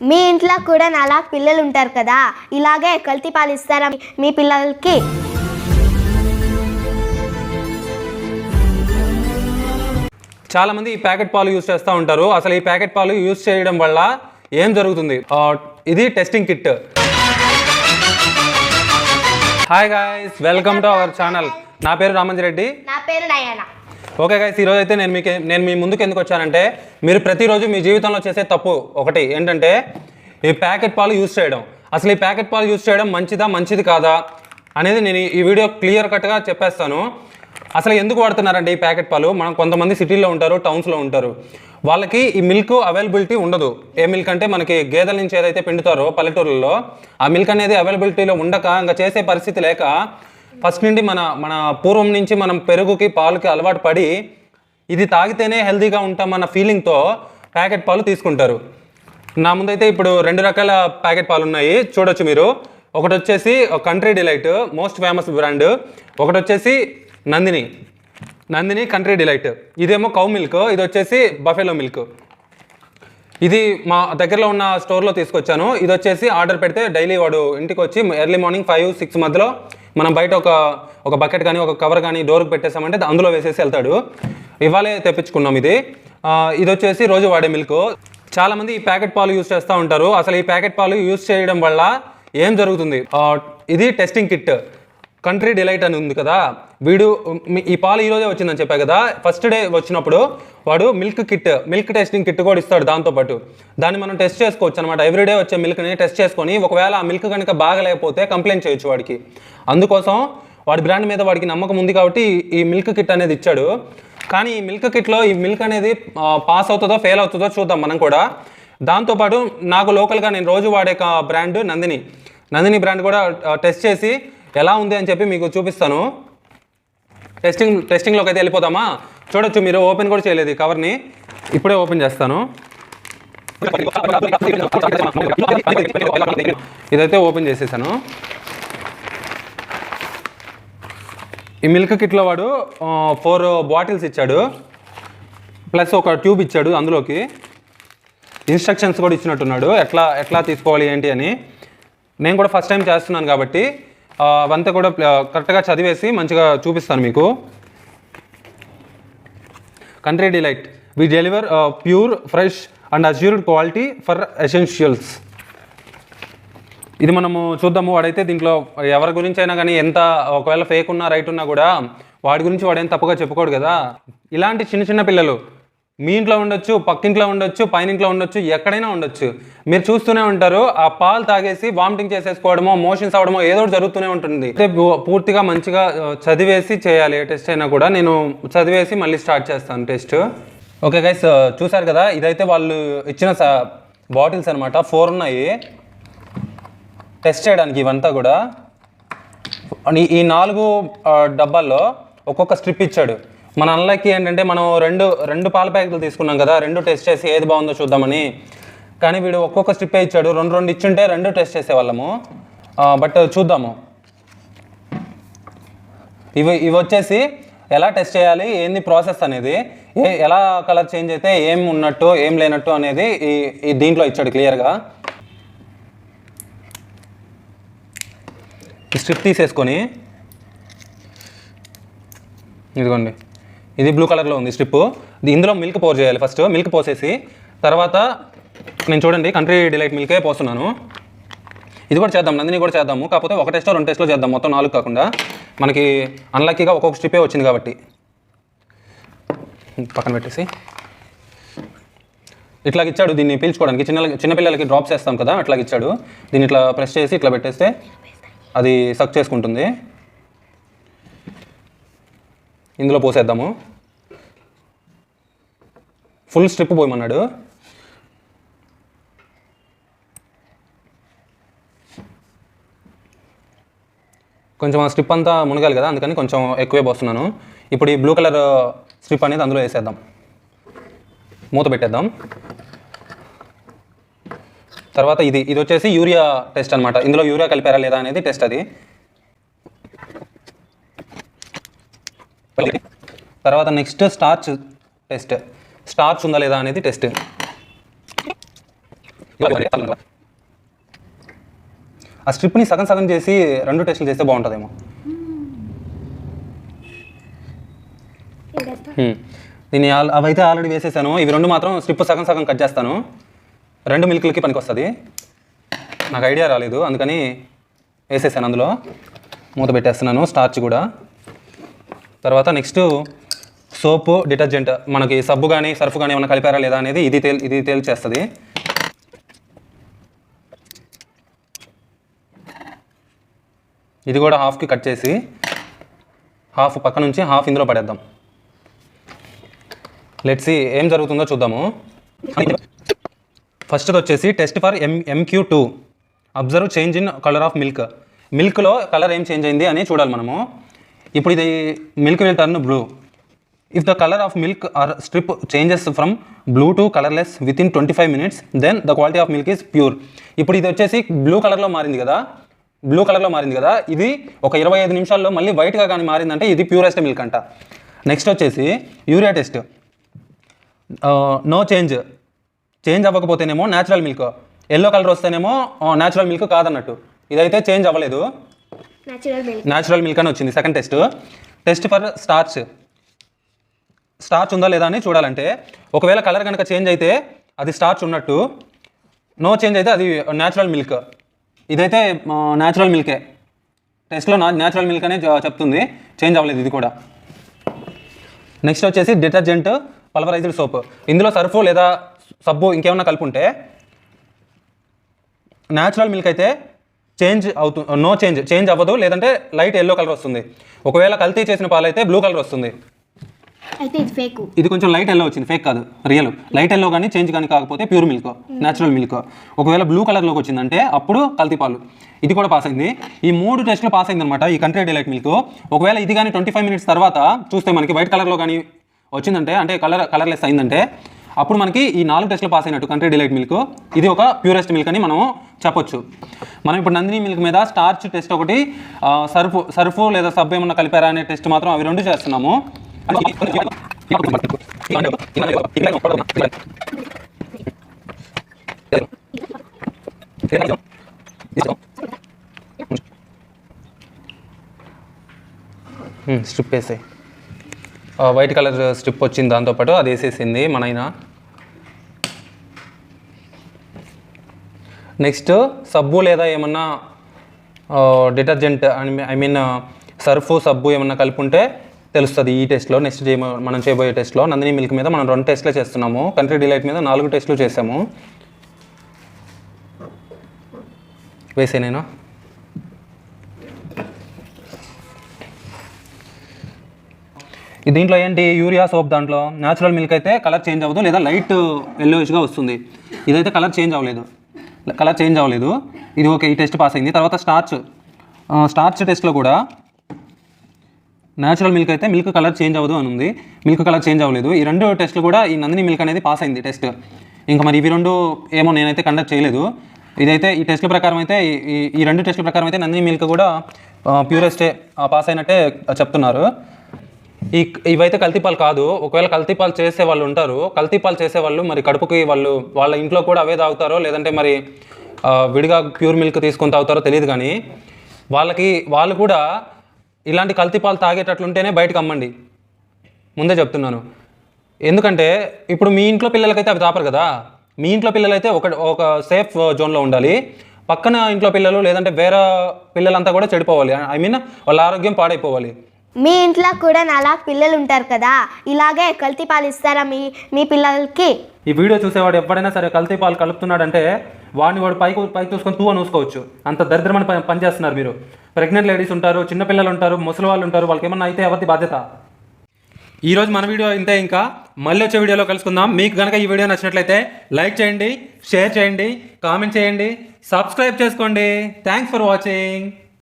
మీ ఇంట్లో కూడా నాలా పిల్లలు ఉంటారు కదా ఇలాగే కల్తీ పాలు ఇస్తారా మీ పిల్లలకి? చాలామంది ఈ ప్యాకెట్ పాలు యూస్ చేస్తూ ఉంటారు. అసలు ఈ ప్యాకెట్ పాలు యూస్ చేయడం వల్ల ఏం జరుగుతుంది? ఇది testing kit. Hi guys welcome to our channel నా పేరు రామంజి రెడ్డి. నా పేరు నయన. ఓకే గైస్ ఈరోజు అయితే నేను మీకు నేను మీ ముందుకు ఎందుకు వచ్చానంటే మీరు ప్రతిరోజు మీ జీవితంలో చేసే తప్పు ఒకటి ఏంటంటే ఈ ప్యాకెట్ పాలు యూస్ చేయడం. అసలు ఈ ప్యాకెట్ పాలు యూస్ చేయడం మంచిదా మంచిది కాదా అనేది నేను ఈ వీడియో క్లియర్ కట్గా చెప్పేస్తాను. అసలు ఎందుకు వాడుతున్నారండి ఈ ప్యాకెట్ పాలు? మనం కొంతమంది సిటీలో ఉంటారు టౌన్స్లో ఉంటారు. వాళ్ళకి ఈ మిల్క్ అవైలబిలిటీ ఉండదు. ఏ మిల్క్ అంటే మనకి గేదెల నుంచి ఏదైతే పిండుతారో పల్లెటూరులో ఆ మిల్క్ అనేది అవైలబిలిటీలో ఉండక ఇంకా చేసే పరిస్థితి లేక ఫస్ట్ నుండి మన మన పూర్వం నుంచి మనం పెరుగుకి పాలుకి అలవాటు పడి ఇది తాగితేనే హెల్తీగా ఉంటామన్న ఫీలింగ్తో ప్యాకెట్ పాలు తీసుకుంటారు. నా ముందైతే ఇప్పుడు రెండు రకాల ప్యాకెట్ పాలు ఉన్నాయి చూడొచ్చు మీరు. ఒకటి వచ్చేసి country delight most famous brand ఒకటి వచ్చేసి నందిని. నందిని కంట్రీ డిలైట్ ఇదేమో కౌ మిల్క్ ఇది వచ్చేసి బఫెలో మిల్క్ ఇది మా దగ్గరలో ఉన్న స్టోర్లో తీసుకొచ్చాను. ఇది వచ్చేసి ఆర్డర్ పెడితే డైలీ వాడు ఇంటికి వచ్చి ఎర్లీ మార్నింగ్ ఫైవ్ సిక్స్ మధ్యలో మనం బయట ఒక ఒక బకెట్ కానీ ఒక కవర్ కానీ డోర్కి పెట్టేసామంటే అందులో వేసేసి వెళ్తాడు. ఇవాళే తెప్పించుకున్నాం ఇది. ఇది వచ్చేసి రోజు వాడే మిల్క్ చాలామంది ఈ ప్యాకెట్ పాలు యూస్ చేస్తూ ఉంటారు. అసలు ఈ ప్యాకెట్ పాలు యూస్ చేయడం వల్ల ఏం జరుగుతుంది? ఇది టెస్టింగ్ కిట్ కంట్రీ డిలైట్ అని ఉంది కదా వీడు ఈ పాలు ఈ రోజే వచ్చిందని చెప్పా కదా ఫస్ట్ డే వచ్చినప్పుడు వాడు milk kit milk testing kit కూడా ఇస్తాడు దాంతోపాటు దాన్ని మనం టెస్ట్ చేసుకోవచ్చు అనమాట ఎవ్రీడే వచ్చే మిల్క్ని టెస్ట్ చేసుకొని ఒకవేళ ఆ మిల్క్ కనుక బాగలేకపోతే కంప్లైంట్ చేయొచ్చు వాడికి. అందుకోసం వాడి బ్రాండ్ మీద వాడికి నమ్మకం ఉంది కాబట్టి ఈ- ఈ మిల్క్ కిట్ అనేది ఇచ్చాడు. కానీ ఈ మిల్క్ కిట్లో ఈ మిల్క్ అనేది పాస్ అవుతుందో ఫెయిల్ అవుతుందో చూద్దాం మనం కూడా. దాంతోపాటు నాకు లోకల్గా నేను రోజు వాడే బ్రాండ్ నందిని. నందిని బ్రాండ్ కూడా టెస్ట్ చేసి ఎలా ఉంది అని చెప్పి మీకు చూపిస్తాను. టెస్టింగ్ టెస్టింగ్లోకి అయితే వెళ్ళిపోతామా? చూడొచ్చు మీరు ఓపెన్ కూడా చేయలేదు ఈ కవర్ని ఇప్పుడే ఓపెన్ చేస్తాను. ఇదైతే ఓపెన్ చేసేసాను. ఈ మిల్క్ కిట్లో వాడు ఫోర్ బాటిల్స్ ఇచ్చాడు. ప్లస్ ఒక ట్యూబ్ ఇచ్చాడు అందులోకి. ఇన్స్ట్రక్షన్స్ కూడా ఇచ్చినట్టున్నాడు. ఎట్లా ఎట్లా తీసుకోవాలి ఏంటి అని. నేను కూడా ఫస్ట్ టైం చేస్తున్నాను కాబట్టి అవంతా కూడా కరెక్ట్గా చదివేసి మంచిగా చూపిస్తాను మీకు. Country delight we deliver pure fresh and assured quality for essentials ఇది మనము చూద్దాము. వాడైతే దీంట్లో ఎవరి గురించి అయినా కానీ ఎంత ఒకవేళ ఫేక్ ఉన్నా రైట్ ఉన్నా కూడా వాడి గురించి వాడేం తప్పుగా చెప్పుకోడు కదా. ఇలాంటి చిన్న చిన్న పిల్లలు మీ ఇంట్లో ఉండొచ్చు పక్కింట్లో ఉండొచ్చు పైన ఇంట్లో ఉండొచ్చు ఎక్కడైనా ఉండొచ్చు. మీరు చూస్తూనే ఉంటారు ఆ పాలు తాగేసి వామిటింగ్ చేసేసుకోవడమో మోషన్స్ అవడమో ఏదో జరుగుతూనే ఉంటుంది. అయితే పూర్తిగా మంచిగా చదివేసి చేయాలి టెస్ట్ అయినా కూడా. నేను చదివేసి మళ్ళీ స్టార్ట్ చేస్తాను టెస్ట్ ఓకే గైస్ చూసారు కదా ఇదైతే వాళ్ళు ఇచ్చిన బాటిల్స్ అనమాట ఫోర్ ఉన్నాయి. టెస్ట్ చేయడానికి ఇవంతా కూడా. ఈ- నాలుగు డబ్బాల్లో ఒక్కొక్క స్ట్రిప్ ఇచ్చాడు. మన అన్లక్కీ ఏంటంటే మనం రెండు రెండు పాల ప్యాకెట్లు తీసుకున్నాం కదా రెండు టెస్ట్ చేసి ఏది బాగుందో చూద్దామని. కానీ వీడు ఒక్కొక్క స్ట్రిప్పే ఇచ్చాడు రెండు రెండు ఇచ్చుంటే రెండు టెస్ట్ చేసేవాళ్ళము. బట్ చూద్దాము. ఇవి ఇవి వచ్చేసి ఎలా టెస్ట్ చేయాలి ఏంది ప్రాసెస్ అనేది ఏ ఎలా కలర్ చేంజ్ అయితే ఏం ఉన్నట్టు ఏం లేనట్టు అనేది ఈ ఈ దీంట్లో ఇచ్చాడు క్లియర్గా. స్ట్రిప్ తీసేసుకొని ఇదిగోండి. ఇది బ్లూ కలర్లో ఉంది స్ట్రిప్ ఇందులో మిల్క్ పోర్ చేయాలి ఫస్ట్ మిల్క్ పోసేసి తర్వాత నేను చూడండి కంట్రీ డిలైట్ మిల్కే పోస్తున్నాను. ఇది కూడా చేద్దాం నందిని కూడా చేద్దాము. కాకపోతే ఒక టెస్ట్లో రెండు టెస్ట్లో చేద్దాం మొత్తం నాలుగు కాకుండా. మనకి అన్లక్కీగా ఒక్కొక్క స్ట్రిప్పే వచ్చింది కాబట్టి. పక్కన పెట్టేసి. ఇట్లా ఇచ్చాడు దీన్ని పీల్చుకోవడానికి. చిన్న చిన్నపిల్లలకి డ్రాప్స్ చేస్తాం కదా అట్లా ఇచ్చాడు. దీన్ని ఇట్లా ప్రెస్ చేసి ఇట్లా పెట్టేస్తే అది సక్ చేసుకుంటుంది. ఇందులో పోసేద్దాము. Full strip పోయమన్నాడు. కొంచెం ఆ స్ట్రిప్ అంతా మునగాలి కదా అందుకని కొంచెం ఎక్కువే పోస్తున్నాను. ఇప్పుడు ఈ బ్లూ కలర్ స్ట్రిప్ అనేది అందులో వేసేద్దాం. మూత పెట్టేద్దాం. తర్వాత ఇది ఇది వచ్చేసి యూరియా టెస్ట్ అనమాట ఇందులో యూరియా కలిపారా లేదా అనేది టెస్ట్ అది. తర్వాత నెక్స్ట్ స్టార్చ్ టెస్ట్. స్టార్చ్ ఉందా లేదా అనేది టెస్ట్. ఆ స్ట్రిప్ని సగం సగం చేసి రెండు టెస్టులు చేస్తే బాగుంటుందేమో. హ్మ్. దీన్ని అవైతే ఆల్రెడీ వేసేసాను. ఇవి రెండు మాత్రం స్ట్రిప్ సగం సగం కట్ చేస్తాను. రెండు మిల్క్లకి పనికి వస్తుంది నాకు ఐడియా రాలేదు. అందుకని వేసేసాను అందులో. మూత పెట్టేస్తున్నాను. స్టార్చ్ కూడా. తర్వాత నెక్స్ట్ సోపు డిటర్జెంట్ మనకి సబ్బు కానీ సర్ఫ్ కానీ ఏమైనా కలిపారా లేదా అనేది ఇది తేల్ ఇది తేల్చేస్తుంది. ఇది కూడా హాఫ్కి కట్ చేసి హాఫ్ పక్క నుంచి హాఫ్ ఇందులో పడేద్దాం. లెట్సి ఏం జరుగుతుందో చూద్దాము. ఫస్ట్ వచ్చేసి test for M MQ to observe change in colour of milk మిల్క్లో colour ఏం చేంజ్ అయింది అని చూడాలి మనము. ఇప్పుడు ఇది milk will turn blue if the colour of milk or strip changes from blue to colourless within twenty five minutes then the quality of milk is pure ఇప్పుడు ఇది వచ్చేసి బ్లూ కలర్లో మారింది కదా? బ్లూ కలర్లో మారింది కదా? ఇది ఒక ఇరవై ఐదు నిమిషాల్లో మళ్ళీ వైట్గా కానీ మారిందంటే ఇది ప్యూరెస్ట్ మిల్క్ అంట. నెక్స్ట్ వచ్చేసి urea test no change change అవ్వకపోతేనేమో natural milk yellow colour వస్తేనేమో న్యాచురల్ మిల్క్ కాదన్నట్టు. ఇదైతే చేంజ్ అవ్వలేదు. న్యాచురల్ మిల్క్ అని వచ్చింది. Second test test for starch starch ఉందా లేదా అని చూడాలంటే ఒకవేళ కలర్ కనుక చేంజ్ అయితే అది స్టార్చ్ ఉన్నట్టు నో చేంజ్ అయితే అది న్యాచురల్ మిల్క్ ఇదైతే న్యాచురల్ మిల్కే టెస్ట్లో నా న్యాచురల్ మిల్క్ అనే చెప్తుంది. చేంజ్ అవ్వలేదు ఇది కూడా. నెక్స్ట్ వచ్చేసి డిటర్జెంట్ పల్వరైజ్డ్ సోప్ ఇందులో సర్ఫ్ లేదా సబ్బు ఇంకేమన్నా కలిపి ఉంటే న్యాచురల్ మిల్క్ అయితే చేంజ్ అవుతు నో చేంజ్ చేంజ్ అవ్వదు. లేదంటే లైట్ ఎల్లో కలర్ వస్తుంది. ఒకవేళ కల్తీ చేసిన పాలు అయితే బ్లూ కలర్ వస్తుంది. అయితే ఇది ఫేక్ ఇది కొంచెం లైట్ ఎల్లో వచ్చింది ఫేక్ కాదు రియల్ లైట్ ఎల్లో కానీ చేంజ్ కానీ కాకపోతే ప్యూర్ మిల్క్ న్యాచురల్ మిల్క్ ఒకవేళ బ్లూ కలర్లోకి వచ్చిందంటే అప్పుడు కల్తీపాలు ఇది కూడా పాస్ అయింది. ఈ మూడు టెస్టులు పాస్ అయింది అనమాట ఈ కంట్రీ డిలైట్ మిల్క్ ఒకవేళ ఇది కానీ ట్వంటీ ఫైవ్ మినిట్స్ తర్వాత చూస్తే మనకి వైట్ కలర్లో కానీ వచ్చిందంటే అంటే కలర్ కలర్లెస్ అయిందంటే అప్పుడు మనకి ఈ నాలుగు టెస్ట్లు పాస్ అయినట్టు కంట్రీ డిలైట్ మిల్క్ ఇది ఒక ప్యూరెస్ట్ మిల్క్ అని మనం చెప్పొచ్చు. మనం ఇప్పుడు నందిని మిల్క్ మీద స్టార్చ్ టెస్ట్ ఒకటి సర్ఫ్ సర్ఫ్ లేదా సబ్బు ఏమన్నా కలిపారా అనే టెస్ట్ మాత్రం అవి రెండు చేస్తున్నాము. స్ట్రిప్ వేసాయి. వైట్ కలర్ స్ట్రిప్ వచ్చింది దాంతోపాటు అది వేసేసింది మన ఆయన నెక్స్ట్ సబ్బు లేదా ఏమన్నా డిటర్జెంట్ ఐ మీన్ సర్ఫ్ సబ్బు ఏమన్నా కలిపి ఉంటే తెలుస్తుంది ఈ టెస్ట్లో నెక్స్ట్ చేయ మనం చేయబోయే టెస్ట్లో నందిని మిల్క్ మీద మనం రెండు టెస్ట్లు చేస్తున్నాము. కంట్రీ డిలైట్ మీద నాలుగు టెస్ట్లు చేసాము వేసే నేను. దీంట్లో ఏంటి? యూరియా సోప్ దాంట్లో. న్యాచురల్ మిల్క్ అయితే కలర్ చేంజ్ అవ్వదు లేదా లైట్ ఎల్లోయిష్గా వస్తుంది. ఇదైతే కలర్ చేంజ్ అవ్వలేదు. కలర్ చేంజ్ అవ్వలేదు. ఇది ఓకే ఈ టెస్ట్ పాస్ అయింది. తర్వాత స్టార్చ్ స్టార్చ్ టెస్ట్లో కూడా న్యాచురల్ మిల్క్ అయితే మిల్క్ కలర్ చేంజ్ అవ్వదు అని ఉంది. మిల్క్ కలర్ చేంజ్ అవ్వలేదు. ఈ రెండు టెస్ట్లు కూడా ఈ నందిని మిల్క్ అనేది పాస్ అయింది టెస్ట్ ఇంకా మరి ఇవి రెండు ఏమో నేనైతే కండక్ట్ చేయలేదు. ఇదైతే ఈ టెస్ట్ల ప్రకారం అయితే ఈ- రెండు టెస్ట్ల ప్రకారం అయితే నందిని మిల్క్ కూడా ప్యూరెస్టే పాస్ అయినట్టే చెప్తున్నారు. ఈ ఇవైతే కల్తీపాలు కాదు. ఒకవేళ కల్తీపాలు చేసే వాళ్ళు ఉంటారు. కల్తీపాలు చేసే వాళ్ళు మరి కడుపుకి వాళ్ళు వాళ్ళ ఇంట్లో కూడా అవే తాగుతారో లేదంటే మరి విడిగా ప్యూర్ మిల్క్ తీసుకొని తాగుతారో తెలియదు కానీ వాళ్ళకి వాళ్ళు కూడా ఇలాంటి కల్తీపాలు తాగేటట్లుంటేనే బయటకు అమ్మండి ముందే చెప్తున్నాను. ఎందుకంటే ఇప్పుడు మీ ఇంట్లో పిల్లలకైతే అవి తాపరు కదా? మీ ఇంట్లో పిల్లలైతే ఒక ఒక సేఫ్ జోన్లో ఉండాలి. పక్కన ఇంట్లో పిల్లలు లేదంటే వేరే పిల్లలంతా కూడా చెడిపోవాలి. ఐ మీన్ వాళ్ళ ఆరోగ్యం పాడైపోవాలి. మీ ఇంట్లో కూడా నాలా పిల్లలు ఉంటారు కదా? ఇలాగే కల్తీ పాలు ఇస్తారా మీ మీ పిల్లలకి? ఈ వీడియో చూసేవాడు ఎవడైనా సరే కల్తీ పాలు కలుపుతున్నాడంటే వాడిని వాడు పైకి పైకి చూసుకొని తూ అని చూసుకోవచ్చు అంత దరిద్రమైన పని చేస్తున్నారు మీరు. ప్రెగ్నెంట్ లేడీస్ ఉంటారు చిన్నపిల్లలు ఉంటారు ముసలి వాళ్ళు ఉంటారు వాళ్ళకి ఏమన్నా అయితే ఎవరిది బాధ్యత? ఈరోజు మన వీడియో ఇంతే ఇంకా. మళ్ళీ వచ్చే వీడియోలో కలుసుకుందాం. మీకు కనుక ఈ వీడియో నచ్చినట్లయితే లైక్ చేయండి షేర్ చేయండి కామెంట్ చేయండి సబ్స్క్రైబ్ చేసుకోండి. Thanks for watching